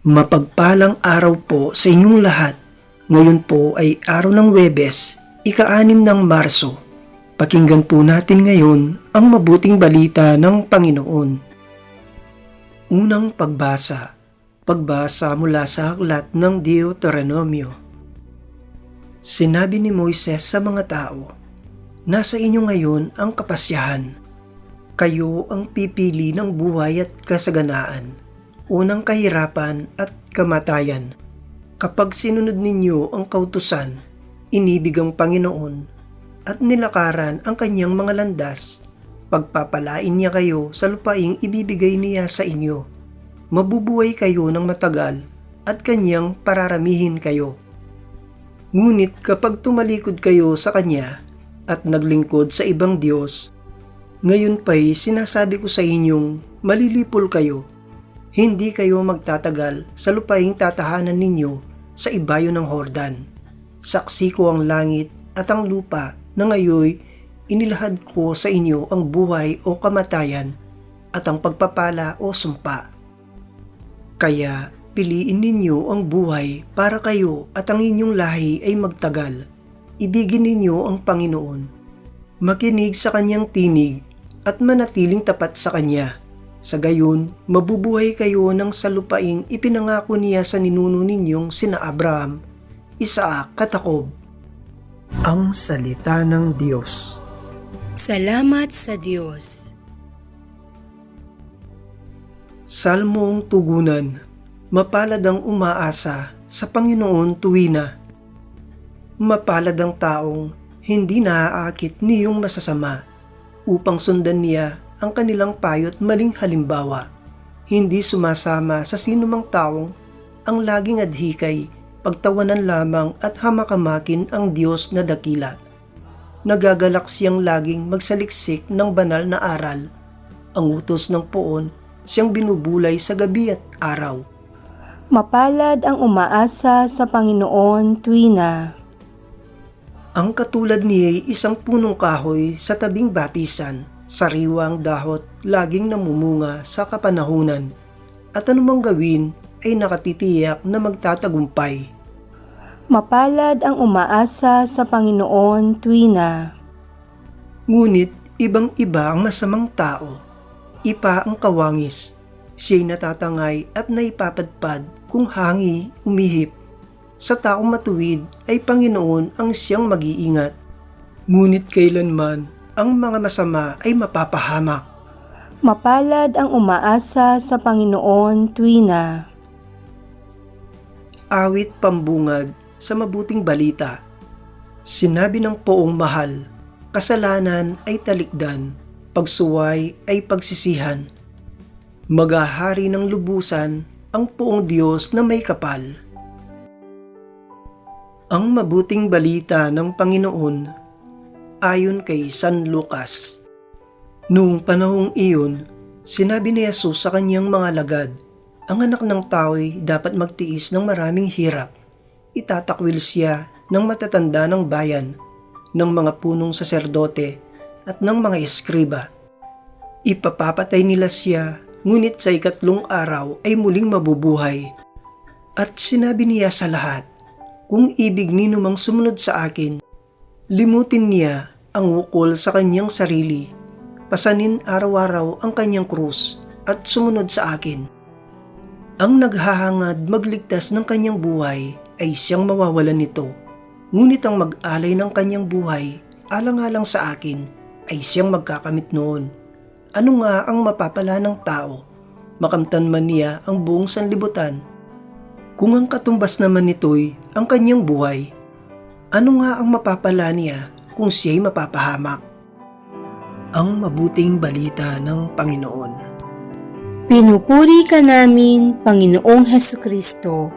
Mapagpalang araw po sa inyong lahat. Ngayon po ay araw ng Webes, ika-anim ng Marso. Pakinggan po natin ngayon ang mabuting balita ng Panginoon. Unang pagbasa. Pagbasa mula sa aklat ng Deuteronomio. Sinabi ni Moises sa mga tao, Nasa inyo ngayon ang kapasyahan. Kayo ang pipili ng buhay at kasaganaan, unang kahirapan at kamatayan. Kapag sinunod ninyo ang kautusan, inibig ang Panginoon, at nilakaran ang kanyang mga landas, pagpapalain niya kayo sa lupaing ibibigay niya sa inyo. Mabubuhay kayo ng matagal at kanyang pararamihin kayo. Ngunit kapag tumalikod kayo sa Kanya at naglingkod sa ibang Diyos, ngayon pa'y sinasabi ko sa inyong malilipol kayo. Hindi kayo magtatagal sa lupaing tatahanan ninyo sa ibayo ng Hordan. Saksi ko ang langit at ang lupa na ngayoy inilahad ko sa inyo ang buhay o kamatayan at ang pagpapala o sumpa. Kaya piliin ninyo ang buhay para kayo at ang inyong lahi ay magtagal. Ibigin ninyo ang Panginoon. Makinig sa kanyang tinig at manatiling tapat sa kanya. Sa gayon, mabubuhay kayo ng salupaing ipinangako niya sa ninuno ninyong sina Abraham, Isaac at Jacob. Ang Salita ng Diyos Salamat sa Diyos. Salmong Tugunan Mapalad ang umaasa sa Panginoon tuwina. Mapalad ang taong hindi naaakit niyong masasama upang sundan niya ang kanilang payo't maling halimbawa. Hindi sumasama sa sinumang taong ang laging adhikay, pagtawanan lamang at hamakamakin ang Diyos na dakila. Nagagalak siyang laging magsaliksik ng banal na aral. Ang utos ng poon siyang binubulay sa gabi at araw. Mapalad ang umaasa sa Panginoon tuwina. Ang katulad niya ay isang punong kahoy sa tabing batisan, sariwang dahot, laging namumunga sa kapanahunan, at anumang gawin ay nakatitiyak na magtatagumpay. Mapalad ang umaasa sa Panginoon tuwina. Ngunit ibang iba ang masamang tao. Ipa ang kawangis. Siya'y natatangay at naipapadpad kung hangi umihip. Sa taong matuwid ay Panginoon ang siyang mag-iingat. Ngunit kailanman ang mga masama ay mapapahamak. Mapalad ang umaasa sa Panginoon tuwina. Awit pambungad sa mabuting balita. Sinabi ng poong mahal, kasalanan ay talikdan, pagsuway ay pagsisihan. Magahari ng lubusan ang poong Diyos na may kapal. Ang mabuting balita ng Panginoon ayon kay San Lucas. Noong panahong iyon, sinabi ni Jesus sa kanyang mga lagad, ang anak ng tao'y dapat magtiis ng maraming hirap. Itatakwil siya ng matatanda ng bayan, ng mga punong saserdote at ng mga eskriba. Ipapapatay nila siya, ngunit sa ikatlong araw ay muling mabubuhay. At sinabi niya sa lahat, kung ibig ninumang sumunod sa akin, limutin niya ang wukol sa kanyang sarili, pasanin araw-araw ang kanyang krus at sumunod sa akin. Ang naghahangad magligtas ng kanyang buhay ay siyang mawawalan nito. Ngunit ang mag-alay ng kanyang buhay, alang-alang sa akin, ay siyang magkakamit noon. Ano nga ang mapapala ng tao? Makamtan man niya ang buong sanlibutan. Kung ang katumbas naman nito'y ang kanyang buhay, ano nga ang mapapala niya kung siya'y mapapahamak? Ang mabuting balita ng Panginoon. Pinupuri ka namin, Panginoong Heso Kristo.